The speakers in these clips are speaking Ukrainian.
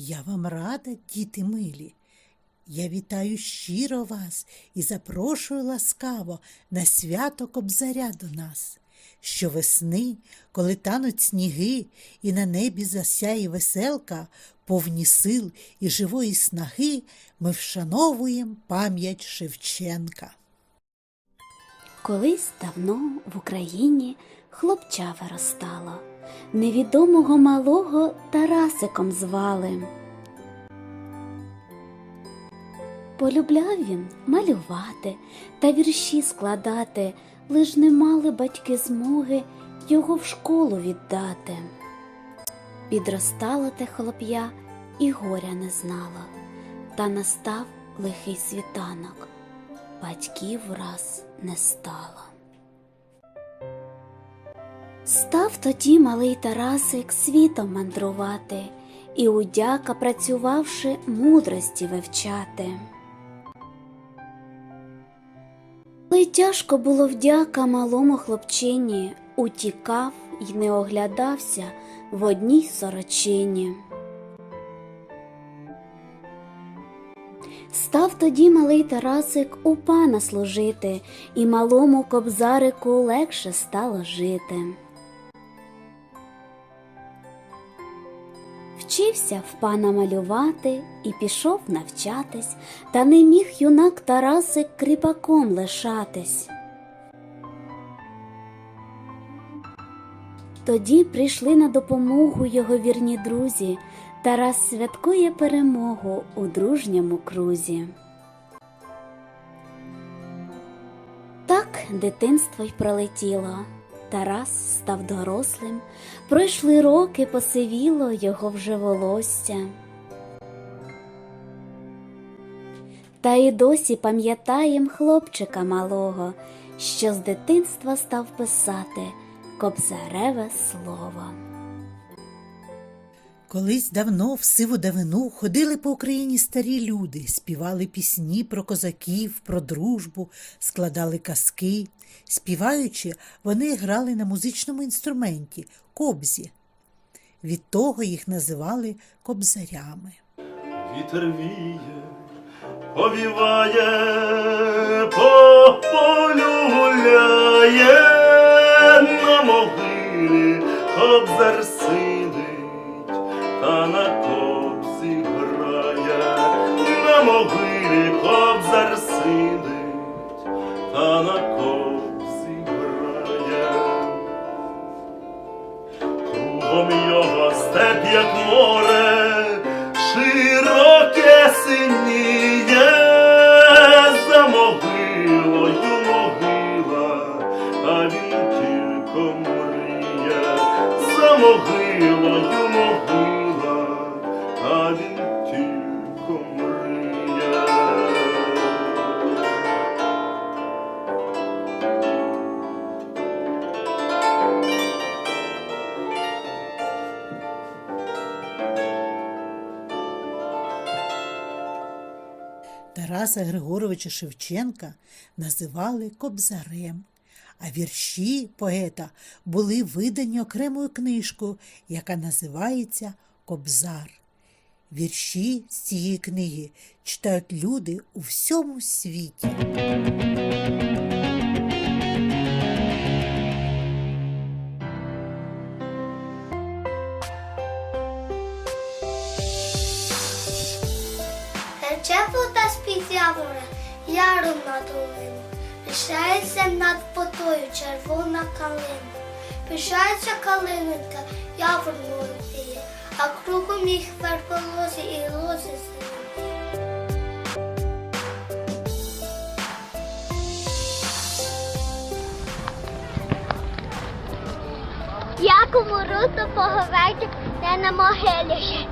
Я вам рада, діти милі. Я вітаю щиро вас і запрошую ласкаво на свято Кобзаря до нас. Щовесни, коли тануть сніги, і на небі засяє веселка, повні сил і живої снаги, ми вшановуємо пам'ять Шевченка. Колись давно в Україні хлопча виростало, невідомого малого Тарасиком звали. Полюбляв він малювати та вірші складати, лиш не мали батьки змоги його в школу віддати. Підростало те хлоп'я і горя не знало, та настав лихий світанок батьків враз не стало. Став тоді малий Тарасик світом мандрувати і удяка, працювавши, мудрості вивчати. Але тяжко було вдяка малому хлопчині, утікав й не оглядався в одній сорочині. Став тоді малий Тарасик у пана служити, і малому кобзарику легше стало жити. Вчився в пана малювати і пішов навчатись, та не міг юнак Тарасик кріпаком лишатись. Тоді прийшли на допомогу його вірні друзі. Тарас святкує перемогу у дружньому крузі. Так дитинство й пролетіло. Тарас став дорослим, пройшли роки, посивіло його вже волосся. Та й досі пам'ятаєм хлопчика малого, що з дитинства став писати кобзареве слово. Колись давно в сиву давину ходили по Україні старі люди, співали пісні про козаків, про дружбу, складали казки. Співаючи, вони грали на музичному інструменті кобзі. Від того їх називали кобзарями. Вітер віє, повіває, по полю гуляє, на могилі кобзар Тараса Григоровича Шевченка називали кобзарем, а вірші поета були видані окремою книжкою, яка називається Кобзар. Вірші з цієї книги читають люди у всьому світі. Та яром на долину. Пишається над водою червона калина. Пишається калинонька, явор молодіє, а кругом їх верболозі і лози зелені. Як у морозу не на могилі ще.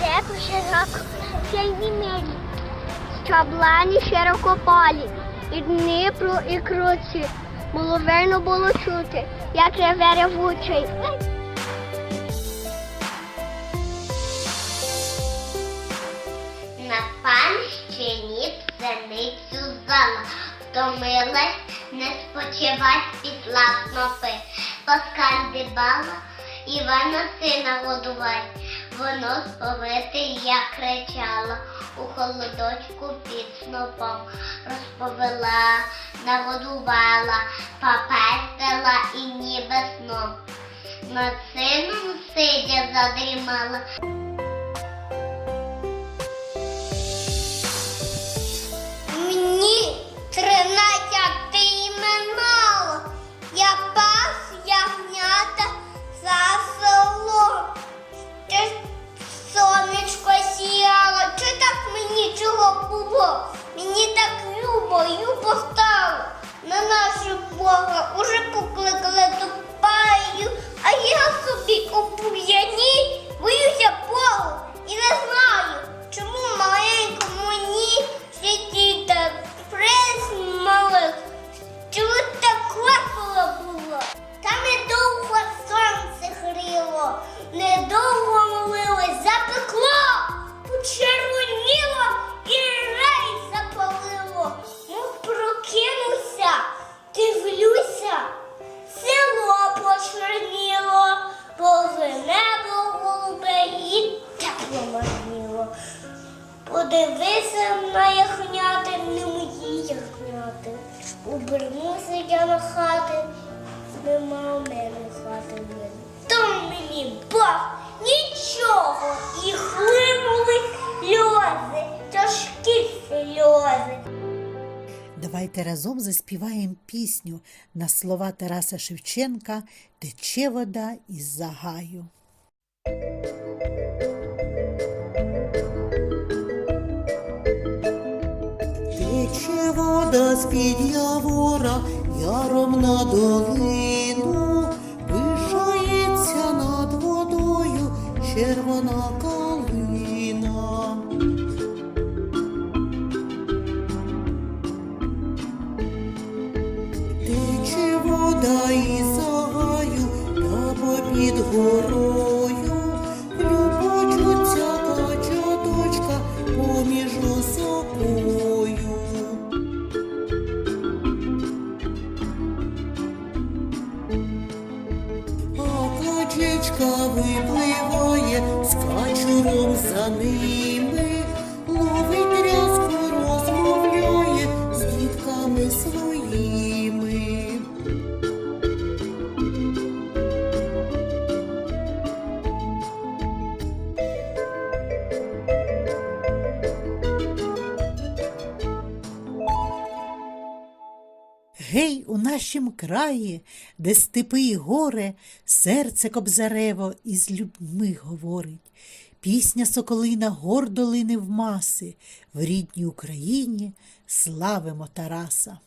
Реку широко, сильні милі, щаблані широкополі, і Дніпру, і круці. Було верно було чути, як реве ревучий. На панщині пшеницю зала, втомилась, не спочивать післа снопи, поскандибала, Івана сина годувай, воно сповити я кричала, у холодочку під снопом розповела, нагодувала, попестила і ніби сном. Над сином сидя задрімала. Любо, поставу. На нашу Бога уже покликали до паю, а я собі у Обернуся я на хати, нема у мене хати. Там мені Бог нічого і хлинули сльози, тяжкі сльози. Давайте разом заспіваємо пісню на слова Тараса Шевченка Тече вода із загаю. Вода з-під явора, яром на долину, пишається над водою червона калина. Тече вода із загаю, та попід горою, А качечка випливає з качуром за ними, у нашім краї, де степи і горе, серце кобзарево із людьми говорить. Пісня соколина гордо лине в маси, в рідній Україні славимо Тараса.